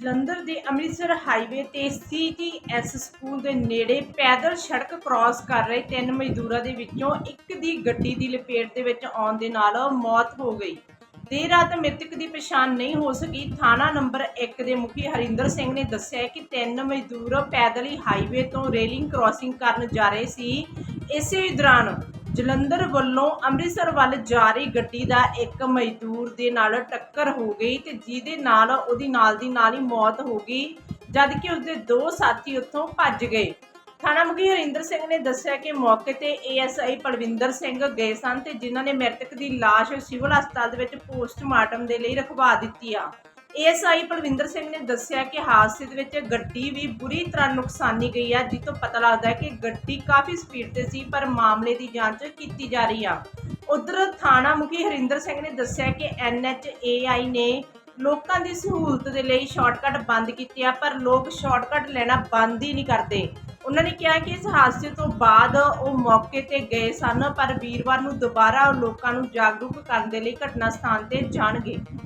ਜਲੰਧਰ ਦੇ ਅੰਮ੍ਰਿਤਸਰ ਹਾਈਵੇ ਤੇ ਸੀਟੀਐਸ ਸਕੂਲ ਦੇ ਨੇੜੇ ਪੈਦਲ ਸੜਕ ਕ੍ਰਾਸ ਕਰ ਰਹੇ ਤਿੰਨ ਮਜ਼ਦੂਰਾਂ ਦੇ ਵਿੱਚੋਂ ਇੱਕ ਦੀ ਗੱਡੀ ਦੀ ਲਪੇਟ ਦੇ ਵਿੱਚ ਆਉਣ ਦੇ ਨਾਲ ਮੌਤ ਹੋ ਗਈ। ਦੇਰ ਰਾਤ ਮ੍ਰਿਤਕ ਦੀ ਪਛਾਣ ਨਹੀਂ ਹੋ ਸਕੀ। ਥਾਣਾ ਨੰਬਰ 1 ਦੇ ਮੁਖੀ ਹਰਿੰਦਰ ਸਿੰਘ ਨੇ ਦੱਸਿਆ ਕਿ ਤਿੰਨ ਮਜ਼ਦੂਰ ਪੈਦਲ ਹੀ ਹਾਈਵੇ ਤੋਂ ਰੇਲਿੰਗ ਕ੍ਰਾਸਿੰਗ ਕਰਨ ਜਾ ਰਹੇ ਸੀ। ਇਸੇ ਦੌਰਾਨ ਜਲੰਧਰ ਵੱਲੋਂ ਅੰਮ੍ਰਿਤਸਰ ਵੱਲ ਜਾ ਰਹੀ ਗੱਡੀ ਦਾ ਇੱਕ ਮਜ਼ਦੂਰ ਦੇ ਨਾਲ ਟੱਕਰ ਹੋ ਗਈ ਤੇ ਜਿਹਦੇ ਨਾਲ ਉਹਦੀ ਨਾਲ ਦੀ ਨਾਲ ਹੀ ਮੌਤ ਹੋ ਗਈ ਜਦ ਕਿ ਉਸਦੇ ਦੋ ਸਾਥੀ ਉੱਥੋਂ ਭੱਜ ਗਏ। ਥਾਣਾ ਮੁਖੀ ਹਰਿੰਦਰ ਸਿੰਘ ਨੇ ਦੱਸਿਆ ਕਿ ਮੌਕੇ ਤੇ ਏਐਸਆਈ ਪਲਵਿੰਦਰ ਸਿੰਘ ਗਏ ਸਨ ਤੇ ਜਿਨ੍ਹਾਂ ਨੇ ਮ੍ਰਿਤਕ ਦੀ ਲਾਸ਼ ਸਿਵਲ ਹਸਪਤਾਲ ਦੇ ਵਿੱਚ ਪੋਸਟਮਾਰਟਮ ਦੇ ਲਈ ਰਖਵਾ ਦਿੱਤੀ ਆ। ਏਐਸਆਈ ਪਲਵਿੰਦਰ ਸਿੰਘ ਨੇ ਦੱਸਿਆ ਕਿ ਹਾਦਸੇ ਦੇ ਵਿੱਚ ਗੱਡੀ ਵੀ ਬੁਰੀ ਤਰ੍ਹਾਂ ਨੁਕਸਾਨੀ ਗਈ ਹੈ ਜਿਸ ਤੋਂ ਪਤਾ ਲੱਗਦਾ ਹੈ ਕਿ ਗੱਡੀ ਕਾਫੀ ਸਪੀਡ ਤੇ ਸੀ, ਪਰ ਮਾਮਲੇ ਦੀ ਜਾਂਚ ਕੀਤੀ ਜਾ ਰਹੀ ਆ। ਉਧਰ ਥਾਣਾ ਮੁਖੀ ਹਰਿੰਦਰ ਸਿੰਘ ਨੇ ਦੱਸਿਆ ਕਿ ਐਨਐਚਏਆਈ ਨੇ ਲੋਕਾਂ ਦੀ ਸਹੂਲਤ ਦੇ ਲਈ ਸ਼ਾਰਟਕਟ ਬੰਦ ਕੀਤੇ ਆ, ਪਰ ਲੋਕ ਸ਼ਾਰਟਕਟ ਲੈਣਾ ਬੰਦ ਹੀ ਨਹੀਂ ਕਰਦੇ। ਉਹਨਾਂ ਨੇ ਕਿਹਾ ਕਿ ਇਸ ਹਾਦਸੇ ਤੋਂ ਬਾਅਦ ਉਹ ਮੌਕੇ ਤੇ ਗਏ ਸਨ, ਪਰ ਵੀਰਵਾਰ ਨੂੰ ਦੁਬਾਰਾ ਉਹ ਲੋਕਾਂ ਨੂੰ ਜਾਗਰੂਕ ਕਰਨ ਦੇ ਲਈ ਘਟਨਾ ਸਥਾਨ ਤੇ ਜਾਣਗੇ।